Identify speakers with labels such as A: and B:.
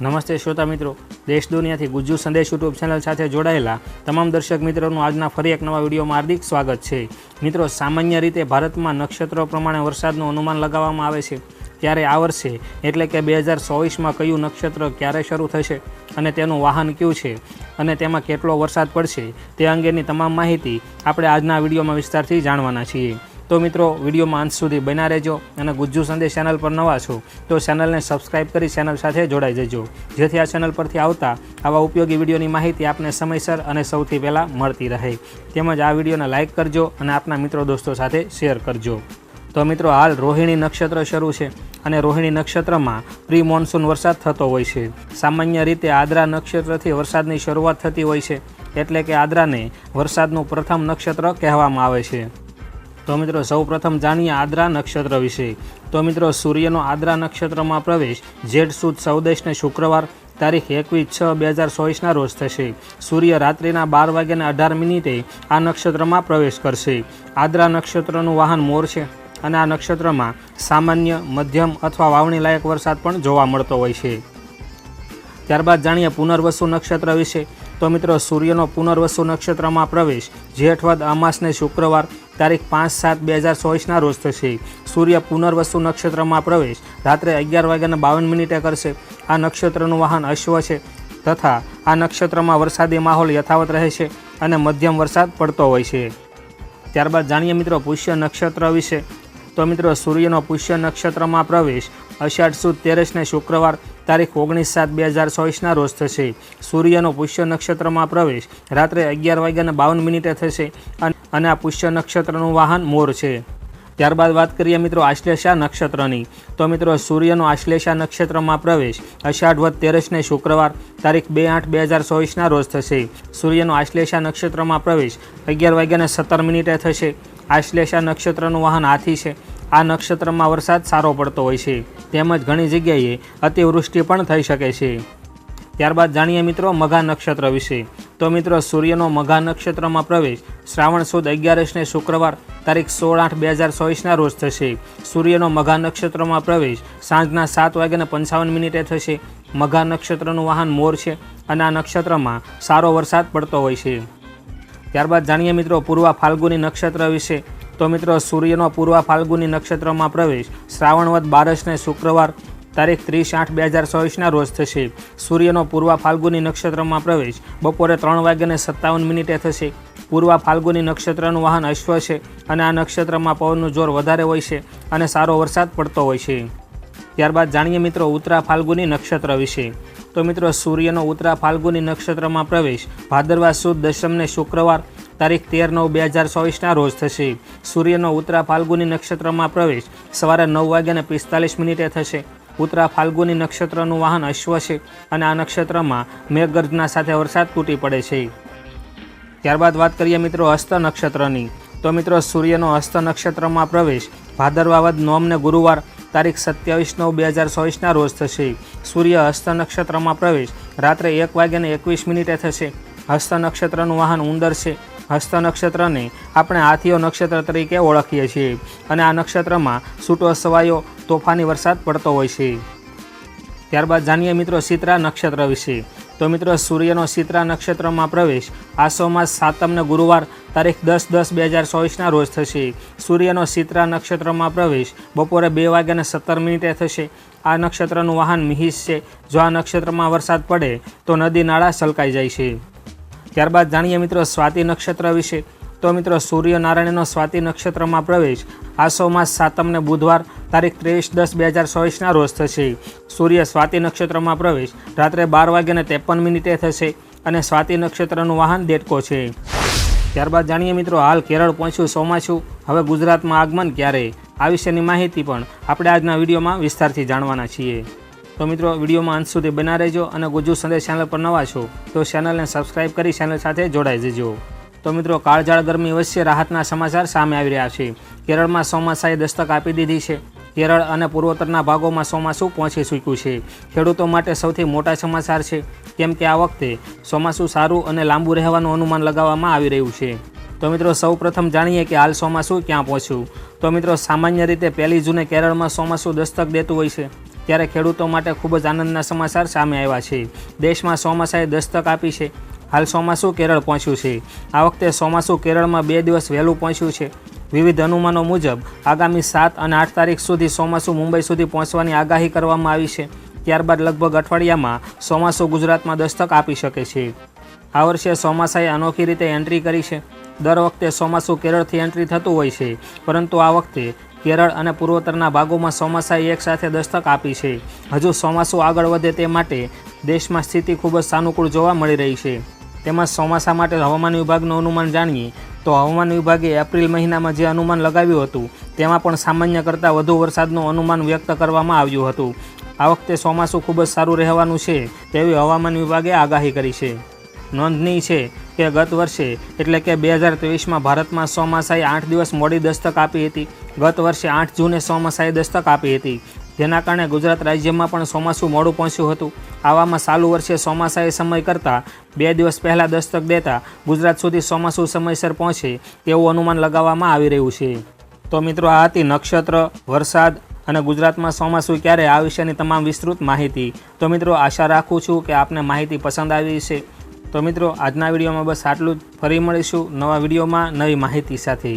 A: નમસ્તે શ્રોતા મિત્રો. દેશ દુનિયાથી ગુજ્જુ સંદેશ યુટ્યુબ ચેનલ સાથે જોડાયેલા તમામ દર્શક મિત્રોનું આજના ફરી એક નવા વિડીયોમાં હાર્દિક સ્વાગત છે. મિત્રો, સામાન્ય રીતે ભારતમાં નક્ષત્રો પ્રમાણે વરસાદનું અનુમાન લગાવવામાં આવે છે. ત્યારે આ વર્ષે એટલે કે બે હજાર ચોવીસમાં કયું નક્ષત્ર ક્યારે શરૂ થશે અને તેનું વાહન કયું છે અને તેમાં કેટલો વરસાદ પડશે તે અંગેની તમામ માહિતી આપણે આજના વિડીયોમાં વિસ્તારથી જાણવાના છીએ. તો મિત્રો વિડીયોમાં અંત સુધી બના રહેજો અને ગુજ્જુ સંદેશ ચેનલ પર નવા છો તો ચેનલને સબસ્ક્રાઈબ કરી ચેનલ સાથે જોડાઈ જજો. જેથી આ ચેનલ પરથી આવતા આવા ઉપયોગી વિડીયોની માહિતી આપને સમયસર અને સૌથી પહેલાં મળતી રહે. તેમજ આ વિડીયોને લાઇક કરજો અને આપના મિત્રો દોસ્તો સાથે શેર કરજો. તો મિત્રો, હાલ રોહિણી નક્ષત્ર શરૂ છે અને રોહિણી નક્ષત્રમાં પ્રી મોન્સૂન વરસાદ થતો હોય છે. સામાન્ય રીતે આદ્રા નક્ષત્રથી વરસાદની શરૂઆત થતી હોય છે. એટલે કે આદ્રાને વરસાદનું પ્રથમ નક્ષત્ર કહેવામાં આવે છે. તો મિત્રો સૌ પ્રથમ જાણીએ આદ્રા નક્ષત્ર વિશે. તો મિત્રો, સૂર્યનો આદ્રા નક્ષત્રમાં પ્રવેશ, જેઠ સુદ સૌદેશને શુક્રવાર, તારીખ એકવીસ છ બે હજાર ચોવીસના રોજ થશે. સૂર્ય રાત્રિના બાર વાગ્યાને અઢાર મિનિટે આ નક્ષત્રમાં પ્રવેશ કરશે. આદ્રા નક્ષત્રનું વાહન મોર છે અને આ નક્ષત્રમાં સામાન્ય, મધ્યમ અથવા વાવણી લાયક વરસાદ પણ જોવા મળતો હોય છે. ત્યારબાદ જાણીએ પુનર્વસુ નક્ષત્ર વિશે. તો મિત્રો, સૂર્યનો પુનર્વસુ નક્ષત્રમાં પ્રવેશ જેઠવદ અમાસને શુક્રવાર તારીખ પાંચ સાત બે હજાર ચોવીસના રોજ થશે. સૂર્ય પુનર્વસુ નક્ષત્રમાં પ્રવેશ. રાત્રે અગિયાર વાગ્યાના બાવન મિનિટે કરશે. આ નક્ષત્રનું વાહન અશ્વ છે તથા આ નક્ષત્રમાં વરસાદી માહોલ યથાવત રહે છે અને મધ્યમ વરસાદ પડતો હોય છે. ત્યારબાદ જાણીએ મિત્રો પુષ્ય નક્ષત્ર વિશે. તો મિત્રો સૂર્યનો પુષ્ય નક્ષત્રમાં પ્રવેશ. અષાઢ સુદ તેરસને શુક્રવાર તારીખ ઓગણીસ સાત બે હજાર ચોવીસના રોજ થશે. સૂર્યનો પુષ્ય નક્ષત્રમાં પ્રવેશ. રાત્રે અગિયાર વાગ્યાને બાવન મિનિટે થશે અન- અને આ પુષ્ય નક્ષત્રનું વાહન મોર છે. ત્યારબાદ વાત કરીએ મિત્રો આશ્લેષા નક્ષત્રની. તો મિત્રો સૂર્યનો આશ્લેષા નક્ષત્રમાં પ્રવેશ. અષાઢ વદ તેરસને શુક્રવાર, તારીખ બે આઠ બે હજાર ચોવીસના રોજ થશે. સૂર્યનો આશ્લેષા નક્ષત્રમાં પ્રવેશ અગિયાર વાગ્યાને સત્તર મિનિટે થશે. આશ્લેષા નક્ષત્રનું વાહન હાથી છે. આ નક્ષત્રમાં વરસાદ સારો પડતો હોય છે. તેમજ ઘણી જગ્યાએ અતિવૃષ્ટિ પણ થઈ શકે છે. ત્યારબાદ જાણીએ મિત્રો મઘા નક્ષત્ર વિશે. તો મિત્રો, સૂર્યનો મઘા નક્ષત્રમાં પ્રવેશ. શ્રાવણ સુદ અગિયારસને શુક્રવાર, તારીખ સોળ આઠ બે હજાર ચોવીસના રોજ થશે. સૂર્યનો મઘા નક્ષત્રમાં પ્રવેશ સાંજના સાત વાગ્યાને પંચાવન મિનિટે થશે. મઘા નક્ષત્રનું વાહન મોર છે અને આ નક્ષત્રમાં સારો વરસાદ પડતો હોય છે. ત્યારબાદ જાણીએ મિત્રો, પૂર્વ ફાલ્ગુની નક્ષત્ર વિશે. તો મિત્રો, સૂર્યનો પૂર્વ ફાલ્ગુની નક્ષત્રમાં પ્રવેશ શ્રાવણવદ બારસને શુક્રવાર તારીખ ત્રીસ આઠ બે હજાર ચોવીસના રોજ થશે. સૂર્યનો પૂર્વ ફાલ્ગુની નક્ષત્રમાં પ્રવેશ. બપોરે ત્રણ વાગ્યાને સત્તાવન મિનિટે થશે. પૂર્વ ફાલ્ગુની નક્ષત્રનું વાહન અશ્વ છે અને આ નક્ષત્રમાં પવનનું જોર વધારે હોય છે અને સારો વરસાદ પડતો હોય છે. ત્યારબાદ જાણીએ મિત્રો ઉત્તરા ફાલ્ગુની નક્ષત્ર વિશે. તો મિત્રો સૂર્યનો ઉત્તરા ફાલ્ગુની નક્ષત્રમાં પ્રવેશ. ભાદરવા સુદ દશમને શુક્રવાર તારીખ તેર નવ બે હજાર ચોવીસના રોજ થશે. સૂર્યનો ઉત્તરા ફાલ્ગુની નક્ષત્રમાં પ્રવેશ. સવારે નવ વાગ્યાને પિસ્તાલીસ મિનિટે થશે. ઉત્તરા ફાલ્ગુની નક્ષત્રનું વાહન અશ્વ છે અને આ નક્ષત્રમાં મેઘગર્જના સાથે વરસાદ તૂટી પડે છે. ત્યારબાદ વાત કરીએ મિત્રો હસ્ત નક્ષત્રની. તો મિત્રો સૂર્યનો હસ્ત નક્ષત્રમાં પ્રવેશ ભાદરવાવદ નોમને ગુરુવાર તારીખ સત્યાવીસ નવ બે હજાર ચોવીસના રોજ થશે. સૂર્ય હસ્ત નક્ષત્રમાં પ્રવેશ રાત્રે એક વાગ્યાને એકવીસ મિનિટે થશે. હસ્ત નક્ષત્રનું વાહન ઉંદર છે. હસ્ત નક્ષત્રને આપણે હાથીઓ નક્ષત્ર તરીકે ઓળખીએ છીએ અને આ નક્ષત્રમાં છૂટો સવાયો તોફાની વરસાદ પડતો હોય છે. ત્યારબાદ જાણીએ મિત્રો સિત્રા નક્ષત્ર વિશે. તો મિત્રો સૂર્યનો સિત્રા નક્ષત્રમાં પ્રવેશ આસો માસ સાતમને ગુરુવાર તારીખ દસ દસ બે હજાર ચોવીસના રોજ થશે. સૂર્યનો સિત્રા નક્ષત્રમાં પ્રવેશ બપોરે બે વાગ્યાને સત્તર મિનિટે થશે. આ નક્ષત્રનું વાહન મિહિસ છે. જો આ નક્ષત્રમાં વરસાદ પડે તો નદી, નાળા છલકાઈ જાય છે. ત્યારબાદ જાણીએ મિત્રો સ્વાતિ નક્ષત્ર વિશે. તો મિત્રો સૂર્યનારાયણનો સ્વાતિ નક્ષત્રમાં પ્રવેશ. આસો માસ સાતમને બુધવાર તારીખ ત્રેવીસ દસ બે હજાર ચોવીસના રોજ થશે. સૂર્ય સ્વાતિ નક્ષત્રમાં પ્રવેશ. રાત્રે બાર વાગ્યાને ત્રેપન મિનિટે થશે અને સ્વાતિ નક્ષત્રનું વાહન દેડકો છે. ત્યારબાદ જાણીએ મિત્રો હાલ કેરળ પહોંચ્યું સોમાછું હવે ગુજરાતમાં આગમન ક્યારે? આ વિશેની માહિતી પણ આપણે આજના વિડીયોમાં વિસ્તારથી જાણવાના છીએ. તો મિત્રો વિડીયોમાં અંત સુધી બના રહેજો અને ગુજુ સંદેશ ચેનલ પર નવા છો, તો ચેનલને સબસ્ક્રાઇબ કરી ચેનલ સાથે જોડાઈ જજો. તો મિત્રો, કાળઝાળ ગરમી વચ્ચે રાહતના સમાચાર સામે આવી રહ્યા છે. કેરળમાં ચોમાસાએ દસ્તક આપી દીધી છે. કેરળ અને પૂર્વોત્તરના ભાગોમાં ચોમાસું પહોંચી ચૂક્યું છે. ખેડૂતો માટે સૌથી મોટા સમાચાર છે. કેમ કે આ વખતે ચોમાસું સારું અને લાંબુ રહેવાનું અનુમાન લગાવવામાં આવી રહ્યું છે. તો મિત્રો, સૌ પ્રથમ જાણીએ કે હાલ ચોમાસું ક્યાં પહોંચ્યું? તો મિત્રો, સામાન્ય રીતે પહેલી જૂને કેરળમાં ચોમાસું દસ્તક દેતું હોય છે. ત્યારે ખેડૂતો માટે ખૂબ જ આનંદના સમાચાર સામે આવ્યા છે. દેશમાં ચોમાસાએ દસ્તક આપી છે. હાલ ચોમાસું કેરળ પહોંચ્યું છે. આ વખતે ચોમાસું કેરળમાં બે દિવસ વહેલું પહોંચ્યું છે. વિવિધ અનુમાનો મુજબ, આગામી સાત અને આઠ તારીખ સુધી ચોમાસું મુંબઈ સુધી પહોંચવાની આગાહી કરવામાં આવી છે. ત્યારબાદ લગભગ અઠવાડિયામાં ચોમાસું ગુજરાતમાં દસ્તક આપી શકે છે. આ વર્ષે ચોમાસાએ અનોખી રીતે એન્ટ્રી કરી છે. દર વખતે ચોમાસું કેરળથી એન્ટ્રી થતું હોય છે. પરંતુ આ વખતે કેરળ અને પૂર્વોત્તરના ભાગોમાં ચોમાસાએ એકસાથે દસ્તક આપી છે. હજુ ચોમાસું આગળ વધે તે માટે દેશમાં સ્થિતિ ખૂબ જ સાનુકૂળ જોવા મળી રહી છે. તેમજ ચોમાસા માટે હવામાન વિભાગનું અનુમાન જાણીએ, તો હવામાન વિભાગે એપ્રિલ મહિનામાં જે અનુમાન લગાવ્યું હતું, તેમાં પણ સામાન્ય કરતાં વધુ વરસાદનું અનુમાન વ્યક્ત કરવામાં આવ્યું હતું. આ વખતે ચોમાસું ખૂબ જ સારું રહેવાનું છે, તેવી હવામાન વિભાગે આગાહી કરી છે. નોંધનીય છે કે ગત વર્ષે, એટલે કે બે હજાર ત્રેવીસમાં ભારતમાં ચોમાસાએ આઠ દિવસ મોડી દસ્તક આપી હતી. ગત વર્ષે આઠ જૂને ચોમાસાએ દસ્તક આપી હતી. જેના કારણે ગુજરાત રાજ્યમાં પણ ચોમાસું મોડું પહોંચ્યું હતું. આવામાં ચાલુ વર્ષે ચોમાસાએ સમય કરતાં બે દિવસ પહેલાં દસ્તક દેતા ગુજરાત સુધી ચોમાસું સમયસર પહોંચે તેવું અનુમાન લગાવવામાં આવી રહ્યું છે. તો મિત્રો, આ હતી નક્ષત્ર, વરસાદ અને ગુજરાતમાં ચોમાસું ક્યારે આ વિશેની તમામ વિસ્તૃત માહિતી. તો મિત્રો, આશા રાખું છું કે આપને માહિતી પસંદ આવી છે તો મિત્રો આજના વિડીયોમાં બસ આટલું જ. ફરી મળીશું નવા વિડીયોમાં નવી માહિતી સાથે.